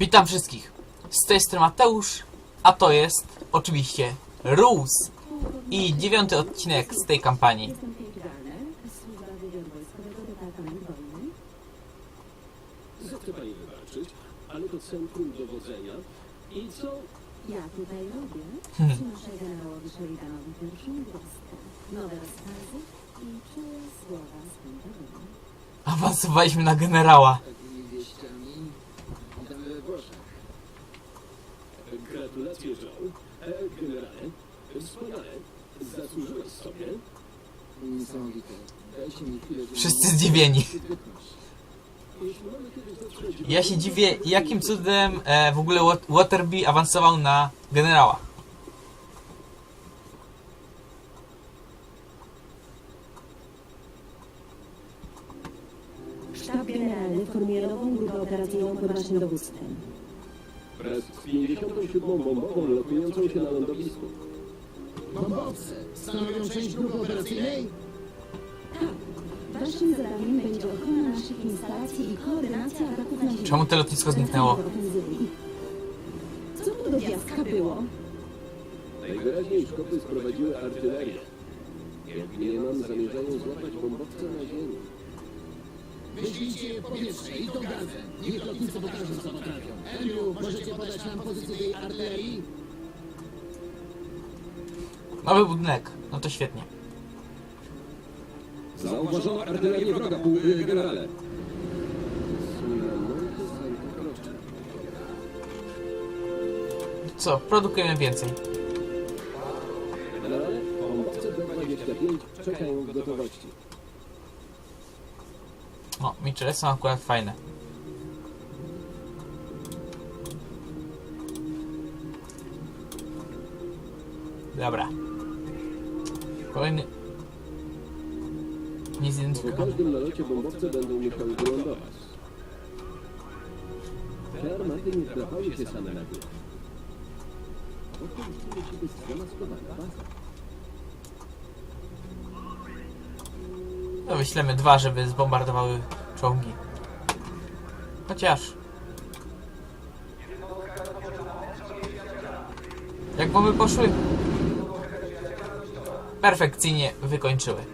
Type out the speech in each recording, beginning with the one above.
Witam wszystkich. Z tej strony Mateusz, a to jest oczywiście Rus i dziewiąty odcinek z tej kampanii. Zechce pani wybaczyć, ale centrum dowodzenia. I co? Ja tutaj robię. Przynoszę generałowi Sheridanowi pierwszą nowe rozkazy i słowa z. Awansowaliśmy na generała. Gratulacje, Joe. E, generale, wspaniale. Zasłużyłeś sobie. Niesamowite. Dajcie mi chwilę, żeby Wszyscy zdziwieni. Ja się dziwię, jakim cudem e, w ogóle Wat- Waterby awansował na generała. Sztab Generalny formuje nową grupę operacyjną pod naszym dowództwem. Wraz z 57. bombową lokującą się na lądowisku. Bombowce stanowią część grupy operacyjnej? Waszym zadaniem będzie ochrona naszych instalacji i koordynacja ataków na ziemię. Czemu to lotnisko zniknęło? Co to do gwiazdka było? Najwyraźniej szkopy sprowadziły artylerię. Jak nie mam, zamierzają złapać bombowca na ziemi. Wyślijcie je w powietrze i tą gazę. Niech lotnicy pokażą, co potrafią. Andrew, możecie podać nam pozycję tej artylerii? Nowy budynek. No to świetnie. Zauważono artylerię wroga, pół, y, generale. Co, produkujemy więcej. Generale, bombowce B-25 czekają w gotowości. O, Mitchell są akurat fajne. Dobra. Kolejny... Po Niezidentyfikowany. każdym nalocie bombowce będą musiały wylądować. Te armaty nie wdrapały się same na górę. Oto zamaskowana baza. No wyślemy dwa, żeby zbombardowały czołgi. Chociaż... Jak bomby poszły? Perfekcyjnie wykończyły.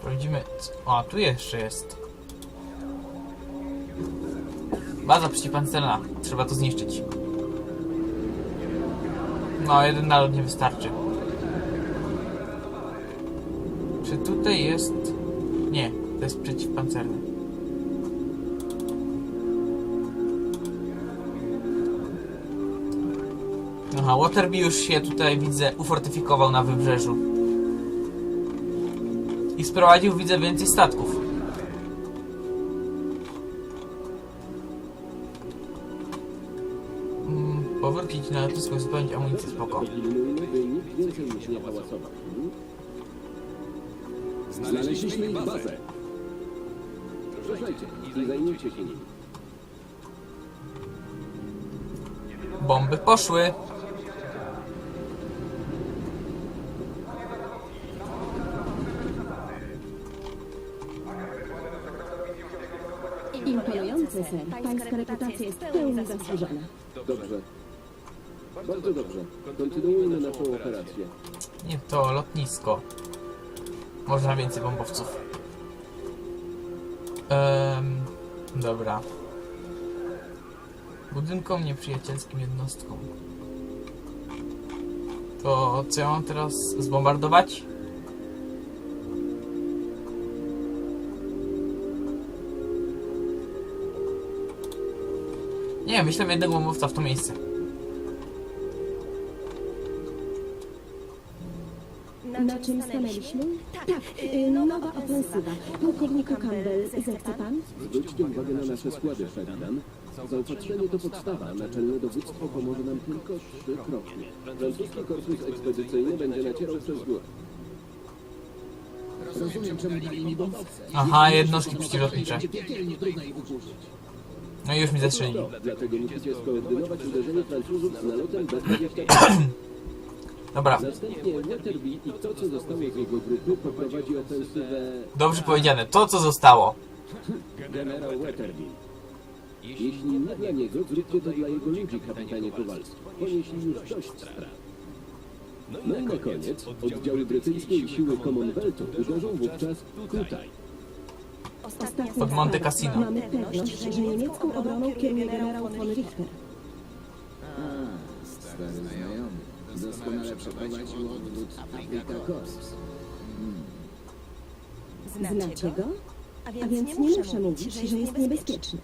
Sprawdzimy... O, tu jeszcze jest. Baza przeciwpancerna. Trzeba to zniszczyć. No, jeden nalot nie wystarczy. Czy tutaj jest... Nie, to jest przeciwpancerny. Aha, Waterby już się tutaj, widzę, ufortyfikował na wybrzeżu. I sprowadził, widzę, więcej statków. Powrócić na lotnisko, zupełnić amunicję, spoko. Znaleźliśmy ich bazę. Ruszajcie i zajmijcie się nimi. Bomby poszły. Imponujące, ser. Pańska reputacja jest pełni zasłużona. Dobrze. Bardzo dobrze. Kontynuujmy naszą operację. Nie to lotnisko. Można więcej bombowców. Ehm, dobra. Budynkom nieprzyjacielskim jednostkom. To co ja mam teraz zbombardować? Nie, wyślemy jednego bombowca w to miejsce. Czym stanęliśmy? Tak, y, nowa ofensywa. Pułkowniku Campbell, zechce pan? Zwróćcie uwagę na nasze składy, Sheridan. Zaopatrzenie to podstawa. Naczelne dowództwo pomoże nam tylko trzykrotnie. Francuski korpus ekspedycyjny będzie nacierał przez górę. Rozumiem, czemu dali mi bombowce. Aha, jednostki przeciwlotnicze. Będzie piekielnie trudno ich ukurzyć. No i już mi zastrzelili. Dlatego musicie skoordynować uderzenie Francuzów z nalotem B-25. Dobra, Następnie Weatherby i to, co zostało z jego grupy, poprowadzi ofensywę dobrze powiedziane. To, co zostało. generał Weatherby. Jeśli nie dla niego, zróbcie to dla jego ludzi, kapitanie Kowalski. Ponieśli już dość strat. No i na koniec oddziały brytyjskiej siły Commonwealthu uderzą wówczas tutaj. Ostatnio Pod Monte Cassino. mamy pewność, że niemiecką obroną kieruje generał von Richter. Stary. Doskonale przeprowadził odwrót Afrika Korps. Znacie go? A więc nie muszę mówić, że jest niebezpieczny.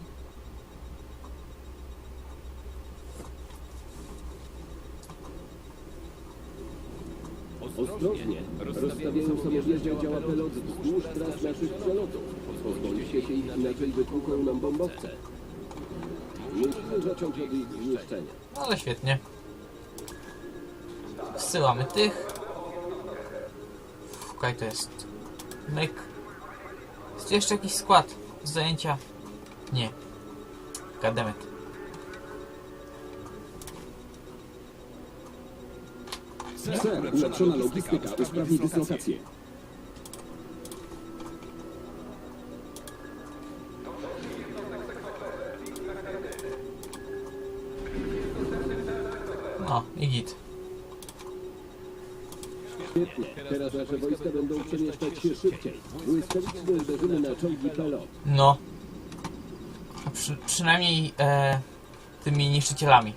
Ostrożnie, rozstawiają samojeżdżę działa pelot wzdłuż tras naszych przelotów. Pozwólcie się ich inaczej wytłuką nam bombowce. Musimy zacząć od ich zniszczenia. No ale świetnie. Wsyłamy tych. Szukaj, to jest. Myk. Jest jeszcze jakiś skład z zajęcia? Nie. Gademet. Ser, ulepszona logistyka usprawni dyslokację. No, i git. Świetnie. Teraz nasze wojska będą przemieszczać się szybciej. Błyskawicznie uderzymy na czołgi pelot. No. Przy, przynajmniej e, tymi niszczycielami.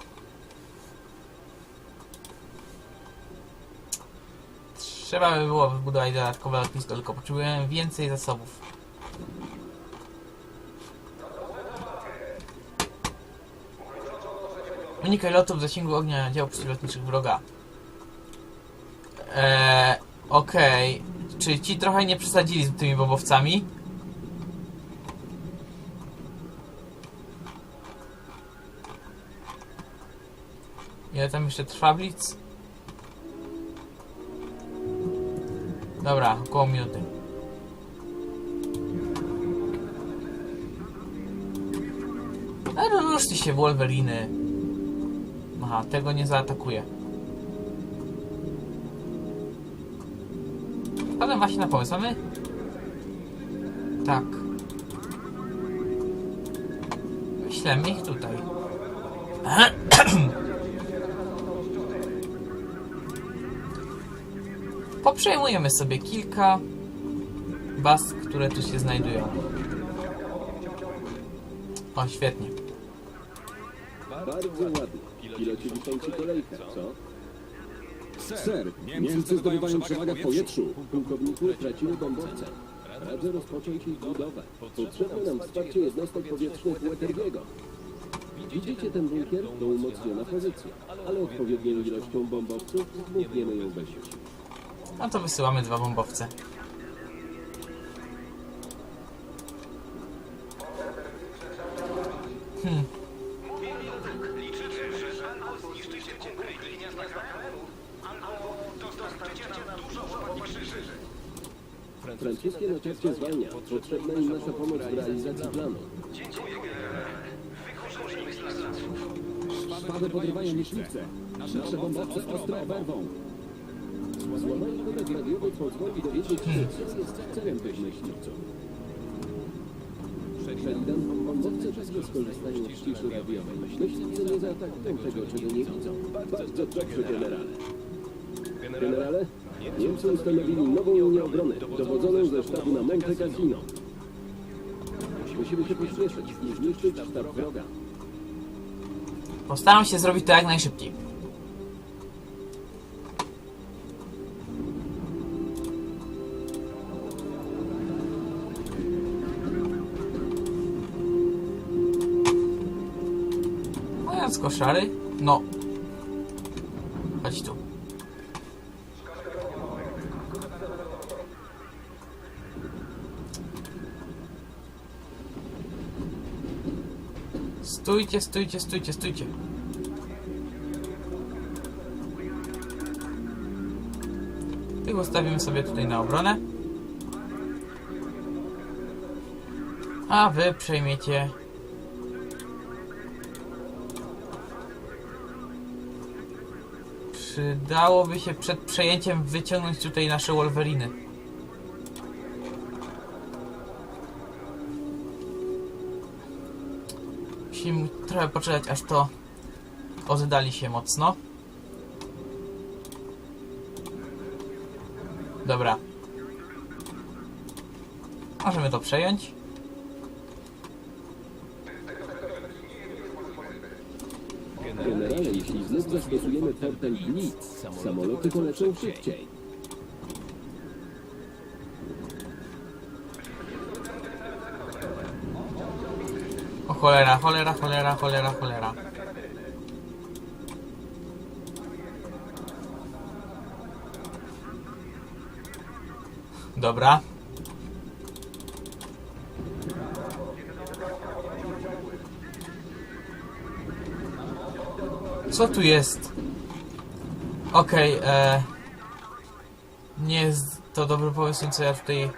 Trzeba by było wybudować dodatkowe lotnisko, tylko potrzebujemy więcej zasobów. Unikaj lotów w zasięgu ognia dział przeciwlotniczych wroga. Eee, okej. Czy ci trochę nie przesadzili z tymi bombowcami? Ile tam jeszcze trwa blitz? Dobra, około minuty. Ale ruszcie się, Wolveriny. Aha, tego nie zaatakuje. Właśnie na pomysł. Mamy? Tak. Wyślemy ich tutaj. Poprzejmujemy sobie kilka baz, które tu się znajdują. O, świetnie. Bardzo ładnie. Piloci wiszący kolejkę, co? Ser, Niemcy zdobywają przewagę w powietrzu. Pułkowniku, tracimy bombowce. Radzę rozpocząć ich budowę. Potrzebne nam wsparcie jednostek powietrznych Weterbiego. Widzicie ten bunkier? To umocniona pozycja, ale odpowiednią ilością bombowców zbudujemy ją sił. No to wysyłamy dwa bombowce. Hmm. Francuskie natarcie zwalnia. Potrzebna im nasza pomoc w realizacji planu. Szpady podrywają myśliwce. Nasze bombowce ostro oberwą. Złamanie kodek radiowy pozwoli dowiedzieć się, co jest celem tych myśliwców. Sheridan, bombowce często skorzystają z ciszy radiowej. Myśliwce nie zaatakują tego, czego nie widzą. Bardzo dobrze, generale. Generale, Niemcy ustanowili nową linię obrony, dowodzoną ze sztabu na Monte Cassino. Musimy się pośpieszyć i zniszczyć sztab wroga. Postaram się zrobić to jak najszybciej. Mając koszary, no. Chodź tu. Stójcie, stójcie, stójcie, stójcie. Tych ustawimy sobie tutaj na obronę. A wy przejmiecie Przydałoby się przed przejęciem wyciągnąć tutaj nasze Wolveriny. Musimy trochę poczekać, aż to oddali się mocno. Dobra. Możemy to przejąć. Generale, jeśli znów zastosujemy portal Blitz, samoloty polecą szybciej. Cholera, cholera, cholera, cholera, cholera. Dobra. Co tu jest? Okej, e... Nie jest to dobry pomysł, co ja tutaj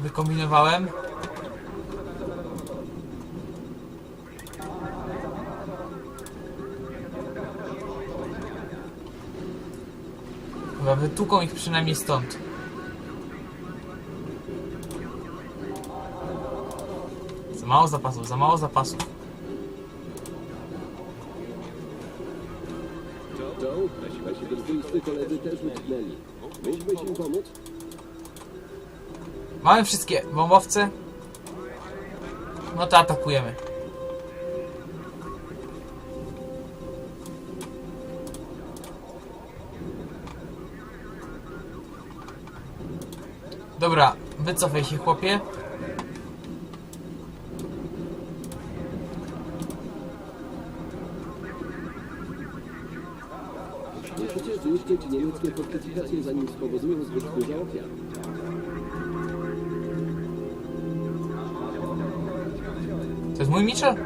wykombinowałem. Wytłuką ich przynajmniej stąd. Za mało zapasów, za mało zapasów. Joe, nasi wasi bezbójscy koledzy też utknęli. Mógłbyś im pomóc? Mamy wszystkie bombowce. No to atakujemy. Dobra, wycofaj się chłopie. Musicie zniszczyć niemieckie fortyfikacje, zanim spowodują zbyt dużo ofiar. To jest mój Mitchell?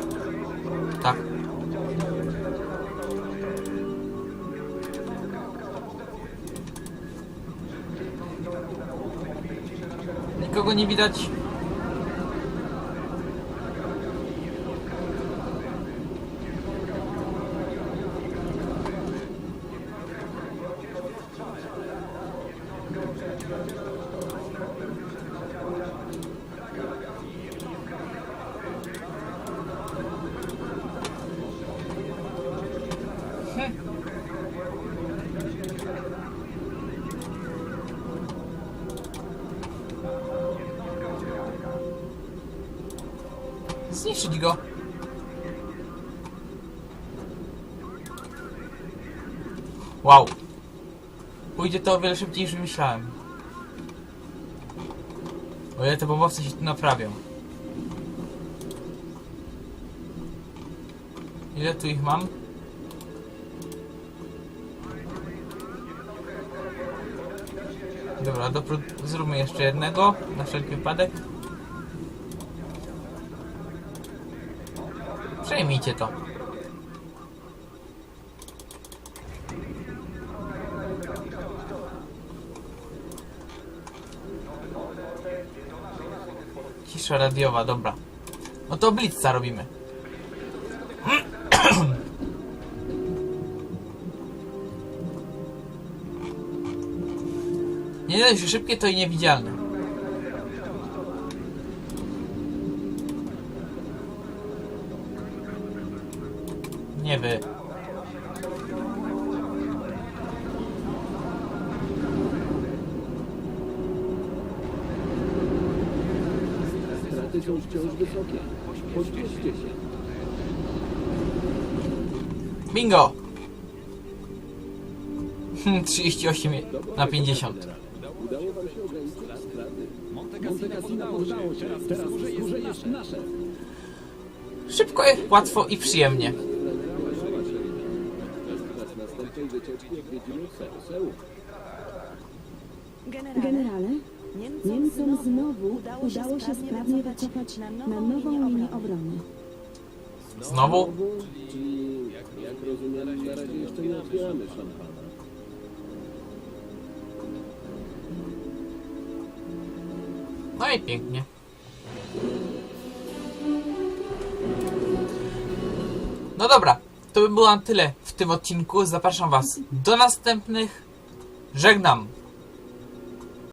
Nikogo nie widać. Zniszczyć go. Wow. Pójdzie to o wiele szybciej niż myślałem. O ile te bombowce się tu naprawią. Ile tu ich mam? Dobra, zróbmy jeszcze jednego, na wszelki wypadek. Przejmijcie to. Cisza radiowa, dobra. No to blitza robimy. Nie że szybkie, to i niewidzialne. Nie wy. Wciąż wysokie. Pośpieszcie się. Bingo! Hmm, 38 na 50. Udało wam się ograniczyć straty. Monte Cassino udało się. Teraz jest nasze. Szybko, łatwo i przyjemnie. Czas następnej wycieczki odwiedzimy Seul. Generale, Generale, Niemcom, znowu udało się udało się sprawnie wycofać na nową linię obrony. Znowu? Czyli, jak rozumiem, na razie jeszcze nie otwieramy szampana. No i pięknie. No dobra, to by było na tyle w tym odcinku. Zapraszam Was do następnych. Żegnam.